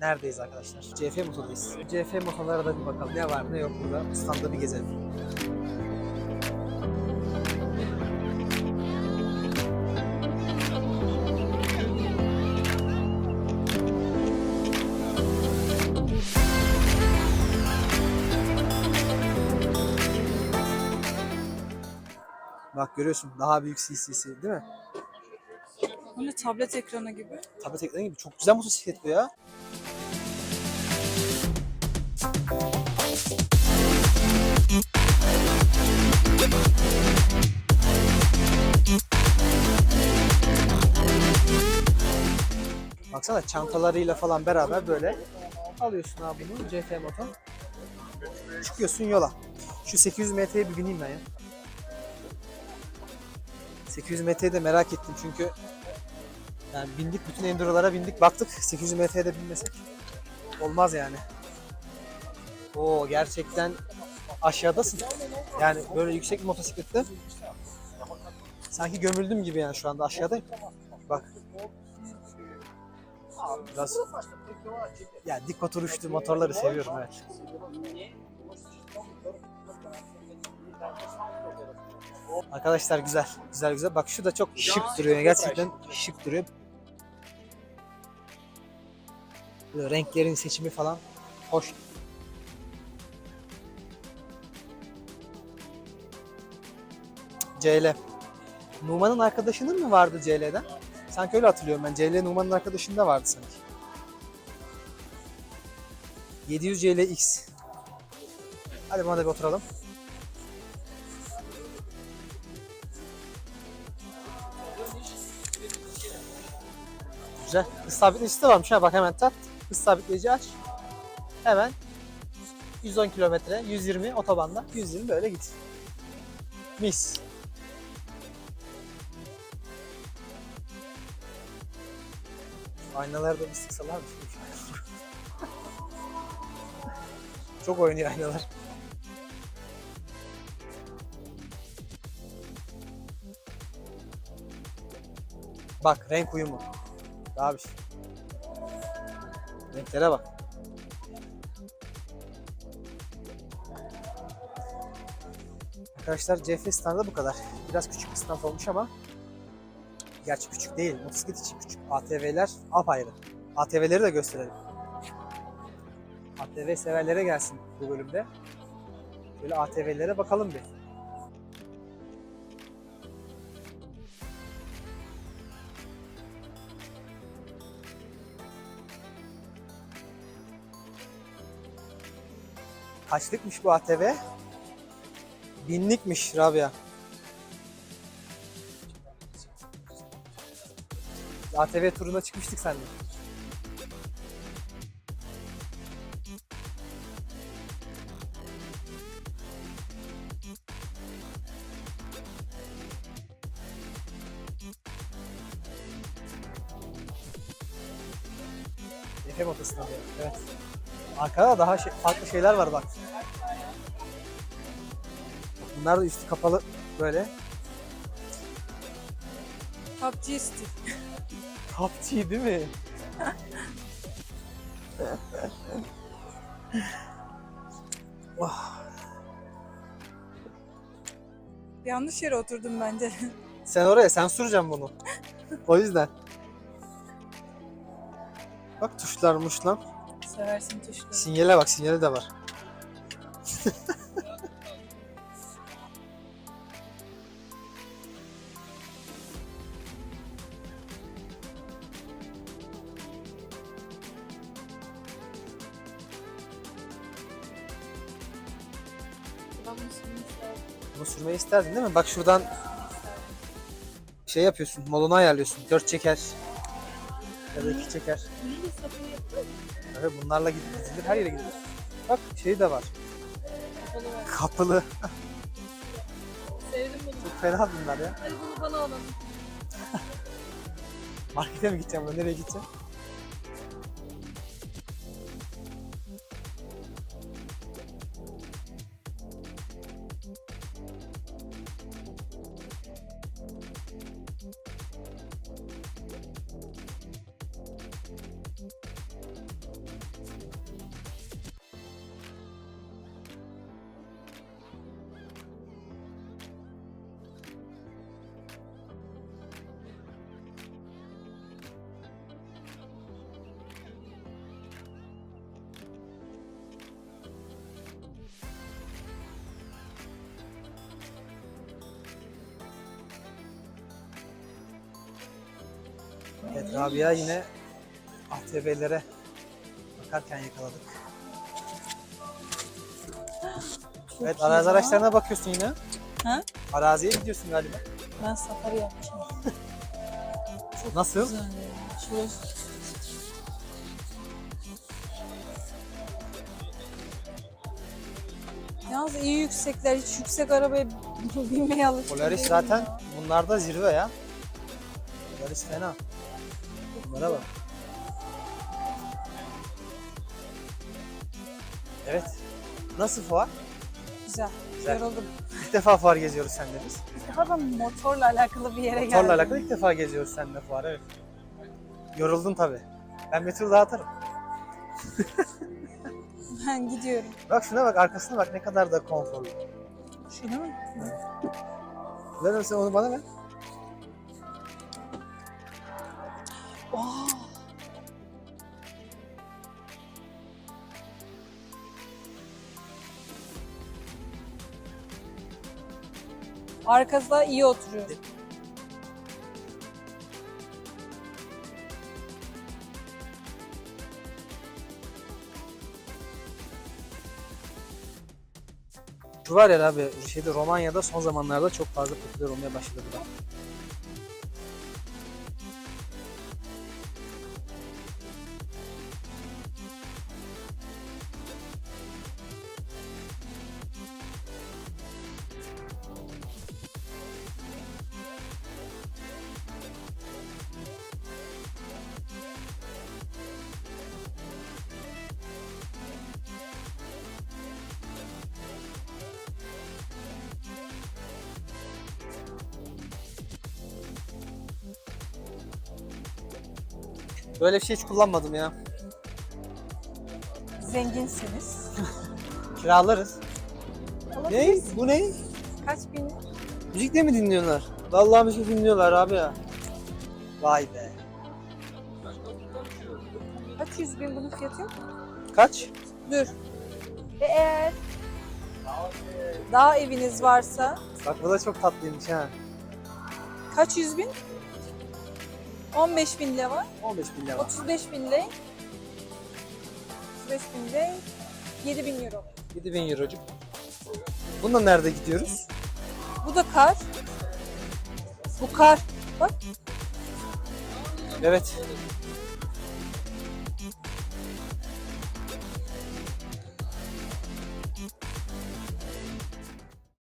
Neredeyiz arkadaşlar? CF Moto'dayız. CF Moto'lara da bir bakalım. Ne var ne yok burada. Standa bir gezelim. Bak görüyorsun daha büyük CC'si değil mi? Hani tablet ekranı gibi. Tablet ekranı gibi çok güzel motosiklet bu ya. Baksana çantalarıyla falan beraber böyle alıyorsun abi bunu CF motor. Çıkıyorsun yola. Şu 800 metreye bir bineyim ben ya. 800 metreyi de merak ettim çünkü yani bindik bütün endurolara bindik baktık 800 metreye de binmesek olmaz yani. Oo gerçekten aşağıdasın. Yani böyle yüksek bir motosiklette sanki gömüldüm gibi yani şu anda aşağıdayım. Bak. Biraz ya dik oturuşlu motorları seviyorum evet. Arkadaşlar güzel. Güzel güzel. Bak şu da çok şık duruyor. Gerçekten şık duruyor. Renklerin seçimi falan hoş. CL. Numan'ın arkadaşının mı vardı CL'den? Sanki öyle hatırlıyorum ben. CL Numan'ın arkadaşında vardı sanki. 700 CLX. Hadi buna da bir oturalım. Güzel. Hız sabitleyicisi de varmış ha bak hemen tat. Hız sabitleyici aç. Hemen 110 kilometre, 120 otobanda, 120 böyle git. Mis. Aynaları da bir sıksalar mı? Çok oynuyor aynalar. Bak renk uyumu. Daha bir şey. Renklere bak. Arkadaşlar CF standı bu kadar. Biraz küçük bir stand olmuş ama gerçi küçük değil. Motosiklet için küçük. ATV'ler apayrı. ATV'leri de gösterelim. ATV severlere gelsin bu bölümde. Böyle ATV'lere bakalım bir. Kaçlıkmış bu ATV? Binlikmiş Rabia. ATV turuna çıkmıştık seninle. Efe motosiklet. Evet. Arkada daha şey, farklı şeyler var bak. Bunlar da üstü kapalı böyle. PUBG stil. PUBG değil mi? Vah. Yanlış yere oturdum bence. Sen oraya sen süreceksin bunu. O yüzden. Bak tuşlar muşlar. Seversin tuşları. Sinyale bak sinyali de var. Bunu sürmeyi isterdin değil mi? Bak şuradan şey yapıyorsun, molunu ayarlıyorsun. Dört çeker. Ya da iki çeker. Evet bunlarla gidilir, her yere gidilir. Bak şey de var. Kapılı. Sevdim bunu. Çok fena bunlar ya. Hadi bunu bana alın. Markete mi gideceğim ben? Nereye gideceğim? Evet Rabia yine ATV'lere bakarken yakaladık. Çok Evet arazi ya. araçlarına bakıyorsun yine. Ha? Araziye gidiyorsun galiba. Ben safari yapmışım. Çok Nasıl? güzel. Şurası. Yalnız iyi yüksekler. Hiç yüksek arabaya binmeye alışkın Polaris zaten ya. bunlarda zirve ya. Polaris fena. Bak. Evet. Nasıl fuar? Güzel. Güzel. Yoruldum. İlk defa fuar geziyoruz seninle biz. İlk defa da motorla alakalı bir yere geldim. Motorla alakalı ilk defa geziyoruz seninle fuar evet. Yoruldun tabi. Ben bir tur daha atarım. Ben gidiyorum. Bak şuna bak arkasına bak ne kadar da konforlu. Şu değil mi? Ver misin onu bana ver. Aa, Arkasında iyi oturuyor. Şu var ya abi şeyde Romanya'da son zamanlarda çok fazla popüler olmaya başladı Böyle bir şey hiç kullanmadım ya. Zenginsiniz. Kiralarız. Ne? Alabilirsiniz. Bu ne? Kaç bin? Müzik de mi dinliyorlar? Vallahi müzik dinliyorlar abi ya. Vay be. Kaç yüz bin bunun fiyatı yok? Kaç? Dur. Ve eğer dağ eviniz varsa Bak bu da çok tatlıymış ha. kaç yüz bin? 15 bin lira var. 15 bin lira. 35 bin lira. 35 bin lira. 7 bin euro. 7 bin eurocuk. Bununla nerede gidiyoruz? Bu da kar. Bu kar. Bak Evet.